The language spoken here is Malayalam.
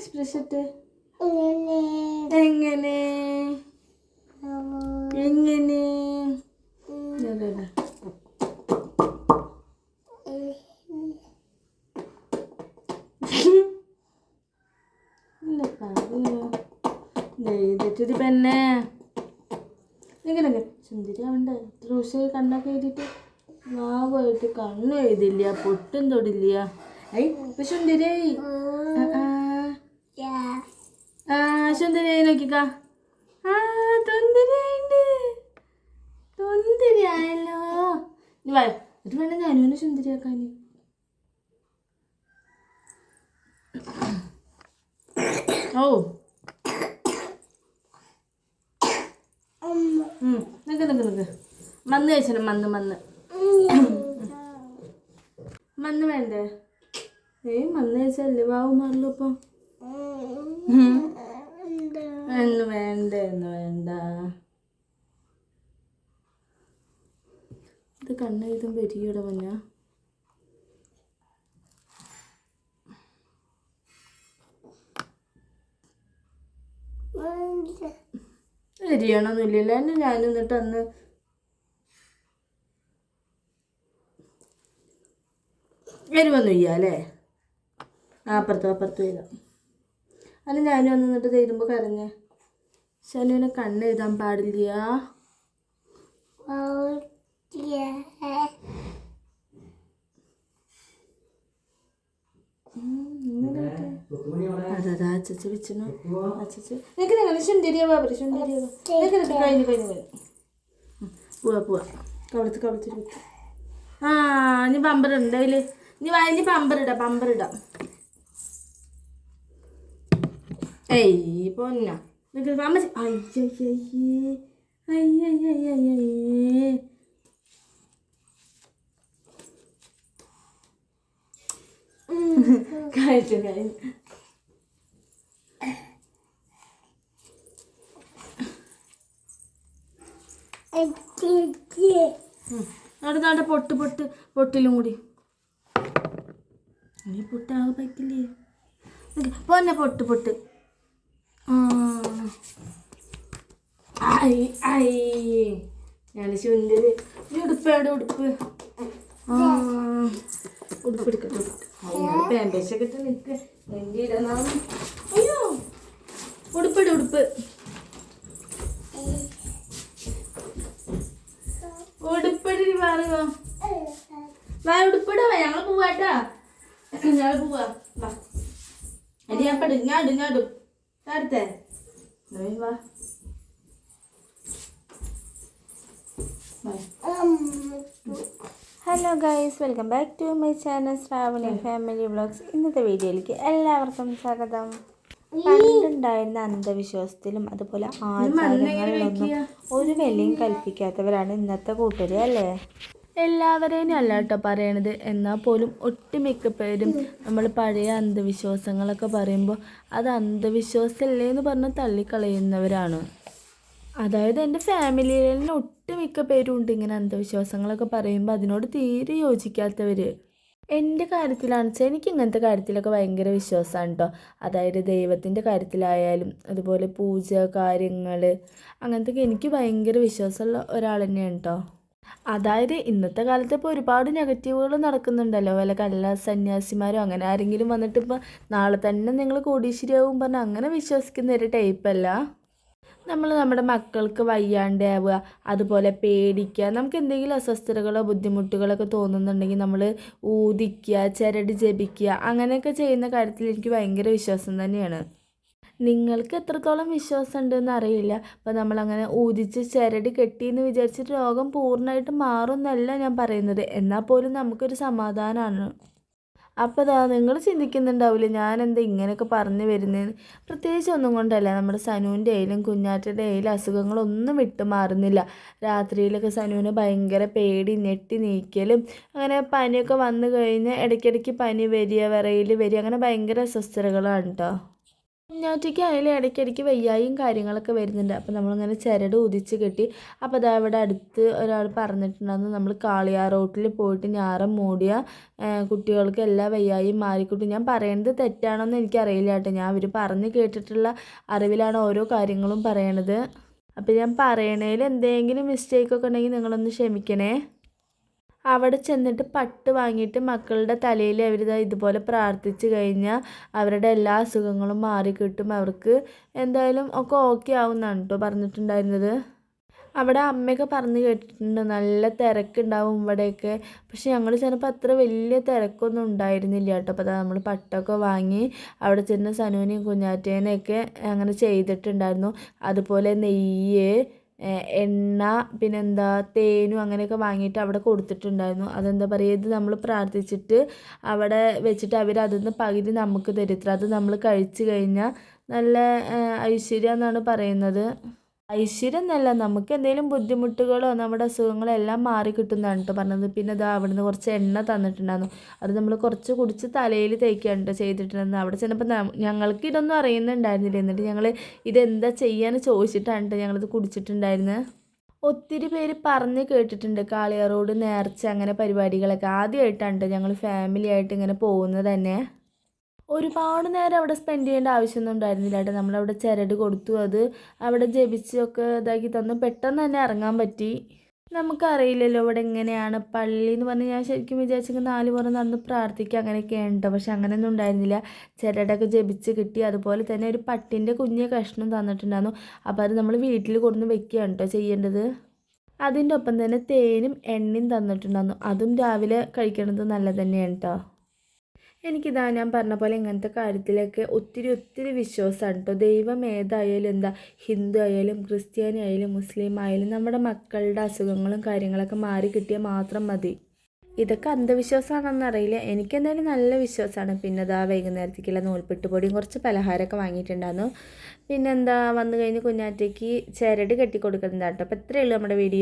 എക്സ്പ്രഷൻ ഇട്ട് എങ്ങനെ? എങ്ങനെ? ദാ, പെന്നെ എങ്ങനെ സുന്ദരി അവന്റെ എത്ര ദിവസമായി കണ്ണൊക്കെ എഴുതിയിട്ട്? വാവായിട്ട് കണ്ണും എഴുതില്ല പൊട്ടും തൊടില്ല. ഐ ഇപ്പൊ സുന്ദരി ആ, ആ. ആ സുന്ദരി നോക്കിക്കാ. ആ തൊന്തിരിയായിണ്ട് തൊന്തിരിയായല്ലോ. നീ വാ ഇത് വേണം ഞാനും സുന്ദരിയാക്കാൻ ഓ. നിക്ക് നിക്ക് നിക്ക്. മന്ന് കഴിച്ചാലും മന്ന് മന്ന്. മന്ന് വേണ്ടേ? ഏയ് മന്ന് കഴിച്ചല്ലേ വാവ് മാറുള്ളൂ ഇപ്പം. എന്ന് വേണ്ട എന്ന് വേണ്ട. ഇത് കണ്ണെഴുതും വരികയുടെ മഞ്ഞ ശരിയാണോന്നില്ലല്ലോ എന്നെ ഞാൻ എന്നിട്ട് അന്ന് എരിവൊന്നും ചെയ്യാം അല്ലേ? ആ അപ്പുറത്ത് അപ്പുറത്ത് വരാം. അല്ല ഞാനും അന്ന് എന്നിട്ട് തരുമ്പോൾ കരഞ്ഞേ. ശനുവിനെ കണ്ണ് എഴുതാൻ പാടില്ല. അതാ അച്ചച്ച വെച്ചിനു അച്ചച്ച. നിനക്ക് നിങ്ങൾ ശുണ്ടരിയ ബാബരി ശുണ്ടരിയ നിനക്ക് നിനക്ക് കഴിഞ്ഞു കഴിഞ്ഞു കഴിഞ്ഞു. ഉം, പോവാ പോവാ. കവിളത്ത് കവിളത്തിൽ ആ ഇനി പമ്പർ ഉണ്ട് അതിൽ. ഇനി വാ ഇനി പമ്പർ ഇടാം പമ്പർ ഇടാം. ഏയ് പൊന്ന നിനക്ക് അമ്മ അയ്യയ്യേ അയ്യയ്യയ്യേ കഴിച്ചു കഴിഞ്ഞു നാട്ടെ പൊട്ട് പൊട്ട് പൊട്ടിലും കൂടി. നീ പൊട്ടാകെ പറ്റില്ലേ പോന്നെ പൊട്ട് പൊട്ട്. ഞാൻ ചുണ്ടൽ ഉടുപ്പേടെ ഉടുപ്പ് ഉടുപ്പ് എടുക്കട്ടെ പാമ്പേഴ്സൊക്കെ ഇട്ട് നിൽക്ക് എന്റെ ഇടണം അയ്യോ ഉടുപ്പിട് ഉടുപ്പ് ഉടുപ്പിടി മാറുക വാ ഉടുപ്പിടാ ഞങ്ങൾ പോവാട്ടാ ഞങ്ങൾ പോവാ വാ ഞാൻ പെടും ഞാൻ ഇടും ഞാൻ ഇടും അടുത്തേ വാ hello guys welcome back to my channel Shravani family vlogs ഇന്നത്തെ വീഡിയോയിലേക്ക് എല്ലാവർക്കും സ്വാഗതം. പണ്ടുണ്ടായിരുന്ന അന്ധവിശ്വാസത്തിലും അതുപോലെ ആചാരങ്ങളിലൊന്നും ഒരു വിലയും കൽപ്പിക്കാത്തവരാണ് ഇന്നത്തെ കൂട്ടര് അല്ലേ? എല്ലാവരെയും അല്ല കേട്ടോ പറയണത്. എന്നാൽ പോലും ഒട്ടുമിക്ക പേരും നമ്മൾ പഴയ അന്ധവിശ്വാസങ്ങളൊക്കെ പറയുമ്പോൾ അത് അന്ധവിശ്വാസമല്ലേ എന്ന് പറഞ്ഞ് തള്ളിക്കളയുന്നവരാണ്. അതായത് എന്റെ ഫാമിലിയിൽ തന്നെ ഒട്ടുമിക്ക പേരും ഉണ്ട് ഇങ്ങനെ അന്ധവിശ്വാസങ്ങളൊക്കെ പറയുമ്പോൾ അതിനോട് തീരെ യോജിക്കാത്തവർ എന്റെ കാര്യത്തിലാണെന്ന് വെച്ചാൽ എനിക്ക് ഇങ്ങനത്തെ കാര്യത്തിലൊക്കെ ഭയങ്കര വിശ്വാസമാണ് കേട്ടോ അതായത് ദൈവത്തിന്റെ കാര്യത്തിലായാലും അതുപോലെ പൂജ കാര്യങ്ങൾ അങ്ങനത്തെയൊക്കെ എനിക്ക് ഭയങ്കര വിശ്വാസമുള്ള ഒരാൾ തന്നെയാണ് കേട്ടോ അതായത് ഇന്നത്തെ കാലത്ത് ഇപ്പോൾ ഒരുപാട് നെഗറ്റീവുകൾ നടക്കുന്നുണ്ടല്ലോ. വല്ല കല്ല സന്യാസിമാരോ അങ്ങനെ ആരെങ്കിലും വന്നിട്ട് ഇപ്പോൾ നാളെ തന്നെ നിങ്ങൾ കോടീശ്വരിയാവും പറഞ്ഞാൽ അങ്ങനെ വിശ്വസിക്കുന്ന ഒരു ടൈപ്പല്ല നമ്മൾ നമ്മുടെ മക്കൾക്ക് വയ്യാണ്ടാവുക അതുപോലെ പേടിക്കുക നമുക്ക് എന്തെങ്കിലും അസ്വസ്ഥതകളോ ബുദ്ധിമുട്ടുകളൊക്കെ തോന്നുന്നുണ്ടെങ്കിൽ നമ്മൾ ഊതിക്കുക ചിരടി ജപിക്കുക അങ്ങനെയൊക്കെ ചെയ്യുന്ന കാര്യത്തിൽ എനിക്ക് ഭയങ്കര വിശ്വാസം തന്നെയാണ്. നിങ്ങൾക്ക് എത്രത്തോളം വിശ്വാസം ഉണ്ടെന്ന് അറിയില്ല. അപ്പോൾ നമ്മളങ്ങനെ ഊതിച്ച് ചിരടി കെട്ടിയെന്ന് വിചാരിച്ചിട്ട് രോഗം പൂർണമായിട്ട് മാറുമെന്നല്ല ഞാൻ പറയുന്നത്. എന്നാൽ പോലും നമുക്കൊരു സമാധാനമാണ്. അപ്പോൾ അതാ നിങ്ങൾ ചിന്തിക്കുന്നുണ്ടാവില്ലേ ഞാൻ എന്താ ഇങ്ങനെയൊക്കെ പറഞ്ഞു വരുന്നതെന്ന് പ്രത്യേകിച്ച് ഒന്നും കൊണ്ടല്ല. നമ്മുടെ സനുവിന്റെ ആയാലും കുഞ്ഞാറ്റയുടെ ആയാലും അസുഖങ്ങളൊന്നും വിട്ടു മാറുന്നില്ല. രാത്രിയിലൊക്കെ സനുവിന് ഭയങ്കര പേടി ഞെട്ടി നീക്കലും അങ്ങനെ പനിയൊക്കെ വന്നു കഴിഞ്ഞ് ഇടയ്ക്കിടയ്ക്ക് പനി വരിക വിറയിൽ വരിക അങ്ങനെ ഭയങ്കര അസ്വസ്ഥതകളാണ് കേട്ടോ കുഞ്ഞാറ്റയ്ക്ക് അതിൽ ഇടയ്ക്കിടയ്ക്ക് വയ്യായും കാര്യങ്ങളൊക്കെ വരുന്നുണ്ട്. അപ്പോൾ നമ്മളിങ്ങനെ ചിരട് ഉദിച്ച് കെട്ടി അപ്പോൾ അതാ ഇവിടെ അടുത്ത് ഒരാൾ പറഞ്ഞിട്ടുണ്ടായിരുന്നു നമ്മൾ കാളിയാർ റോട്ടിൽ പോയിട്ട് ഞാറം മൂടിയ കുട്ടികൾക്ക് എല്ലാ വയ്യായും മാറിക്കൂട്ടും. ഞാൻ പറയുന്നത് തെറ്റാണോന്ന് എനിക്കറിയില്ല കേട്ടോ. ഞാൻ അവർ പറഞ്ഞ് കേട്ടിട്ടുള്ള അറിവിലാണ് ഓരോ കാര്യങ്ങളും പറയണത്. അപ്പോൾ ഞാൻ പറയണതിൽ എന്തെങ്കിലും മിസ്റ്റേക്കൊക്കെ ഉണ്ടെങ്കിൽ നിങ്ങളൊന്ന് ക്ഷമിക്കണേ. അവിടെ ചെന്നിട്ട് പട്ട് വാങ്ങിയിട്ട് മക്കളുടെ തലയിൽ അവർ ഇതുപോലെ പ്രാർത്ഥിച്ചു കഴിഞ്ഞാൽ അവരുടെ എല്ലാ അസുഖങ്ങളും മാറിക്കിട്ടും അവർക്ക് എന്തായാലും ഒക്കെ ഓക്കെ ആവുമെന്നാണ് കേട്ടോ പറഞ്ഞിട്ടുണ്ടായിരുന്നത്. അവിടെ അമ്മയൊക്കെ പറഞ്ഞു കേട്ടിട്ടുണ്ട് നല്ല തിരക്കുണ്ടാവും ഇവിടെയൊക്കെ. പക്ഷെ ഞങ്ങൾ ചെന്നപ്പോൾ അത്ര വലിയ തിരക്കൊന്നും ഉണ്ടായിരുന്നില്ല കേട്ടോ. അപ്പോൾ നമ്മൾ പട്ടൊക്കെ വാങ്ങി അവിടെ ചെന്ന് സനുവിനെയും കുഞ്ഞാറ്റേനെയൊക്കെ അങ്ങനെ ചെയ്തിട്ടുണ്ടായിരുന്നു. അതുപോലെ നെയ്യ് എണ്ണ പിന്നെന്താ തേനും അങ്ങനെയൊക്കെ വാങ്ങിയിട്ട് അവിടെ കൊടുത്തിട്ടുണ്ടായിരുന്നു. അതെന്താ പറയുക ഇത് നമ്മൾ പ്രാർത്ഥിച്ചിട്ട് അവിടെ വെച്ചിട്ട് അവർ അതൊന്ന് പകുതി നമുക്ക് തരുത്ര അത് നമ്മൾ കഴിച്ചു കഴിഞ്ഞാൽ നല്ല ഐശ്വര്യം എന്നാണ് പറയുന്നത്. ഐശ്വര്യം എന്നല്ല നമുക്ക് എന്തെങ്കിലും ബുദ്ധിമുട്ടുകളോ നമ്മുടെ അസുഖങ്ങളോ എല്ലാം മാറി കിട്ടുന്നതാണ് കേട്ടോ പറഞ്ഞത്. പിന്നെ ഇതാ അവിടുന്ന് കുറച്ച് എണ്ണ തന്നിട്ടുണ്ടായിരുന്നു. അത് നമ്മൾ കുറച്ച് കുടിച്ച് തലയിൽ തേക്കുകയാണ് കേട്ടോ ചെയ്തിട്ടുണ്ടായിരുന്നു അവിടെ ചെന്നപ്പോൾ ഞങ്ങൾക്ക് ഇതൊന്നും അറിയുന്നുണ്ടായിരുന്നില്ല. എന്നിട്ട് ഞങ്ങൾ ഇതെന്താ ചെയ്യാന്ന് ചോദിച്ചിട്ടാണ് കേട്ടോ ഞങ്ങളിത് കുടിച്ചിട്ടുണ്ടായിരുന്നത് ഒത്തിരി പേര് പറഞ്ഞ് കേട്ടിട്ടുണ്ട് കാളിയാറോട് നേർച്ച അങ്ങനെ പരിപാടികളൊക്കെ. ആദ്യമായിട്ടാണ് ഞങ്ങൾ ഫാമിലി ആയിട്ട് ഇങ്ങനെ പോകുന്നത് തന്നെ. ഒരുപാട് നേരം അവിടെ സ്പെൻഡ് ചെയ്യേണ്ട ആവശ്യമൊന്നും ഉണ്ടായിരുന്നില്ല. കേട്ടോ നമ്മളവിടെ ചിരട് കൊടുത്തു. അത് അവിടെ ജപിച്ചൊക്കെ ഇതാക്കി തന്നു. പെട്ടെന്ന് തന്നെ ഇറങ്ങാൻ പറ്റി. നമുക്കറിയില്ലല്ലോ ഇവിടെ എങ്ങനെയാണ് പള്ളി എന്ന് പറഞ്ഞ് ഞാൻ ശരിക്കും വിചാരിച്ചെങ്കിൽ നാല് പുറം നടന്ന് പ്രാർത്ഥിക്കുക അങ്ങനെയൊക്കെയാണ് കേട്ടോ പക്ഷെ അങ്ങനെയൊന്നും ഉണ്ടായിരുന്നില്ല. ചിരടൊക്കെ ജപിച്ച് കിട്ടി. അതുപോലെ തന്നെ ഒരു പട്ടിന്റെ കുഞ്ഞ് കഷ്ണം തന്നിട്ടുണ്ടായിരുന്നു. അപ്പോൾ അത് നമ്മൾ വീട്ടിൽ കൊണ്ടുവന്ന് വെക്കുകയാണ് കേട്ടോ ചെയ്യേണ്ടത്. അതിന്റെ ഒപ്പം തന്നെ തേനും എണ്ണയും തന്നിട്ടുണ്ടായിരുന്നു. അതും രാവിലെ കഴിക്കണത് നല്ലത് തന്നെയാണ് കേട്ടോ. എനിക്കിതാ ഞാൻ പറഞ്ഞ പോലെ ഇങ്ങനത്തെ കാര്യത്തിലൊക്കെ ഒത്തിരി ഒത്തിരി വിശ്വാസമാണ് കേട്ടോ. ദൈവം ഏതായാലും എന്താ ഹിന്ദു ആയാലും ക്രിസ്ത്യാനി ആയാലും മുസ്ലിം ആയാലും നമ്മുടെ മക്കളുടെ അസുഖങ്ങളും കാര്യങ്ങളൊക്കെ മാറി കിട്ടിയാൽ മാത്രം മതി. ഇതൊക്കെ അന്ധവിശ്വാസമാണെന്ന് അറിയില്ല. എനിക്കെന്തായാലും നല്ല വിശ്വാസമാണ്. പിന്നെ ഇതാ വൈകുന്നേരത്തേക്കുള്ള നൂൽപ്പെട്ട് പൊടിയും കുറച്ച് പലഹാരമൊക്കെ വാങ്ങിയിട്ടുണ്ടായിരുന്നു. പിന്നെന്താ വന്നു കഴിഞ്ഞ് കുഞ്ഞാറ്റയ്ക്ക് ചിരട് കെട്ടി കൊടുക്കുന്നതാണ് കേട്ടോ. അപ്പോൾ ഇത്രയേ ഉള്ളൂ നമ്മുടെ വീഡിയോ.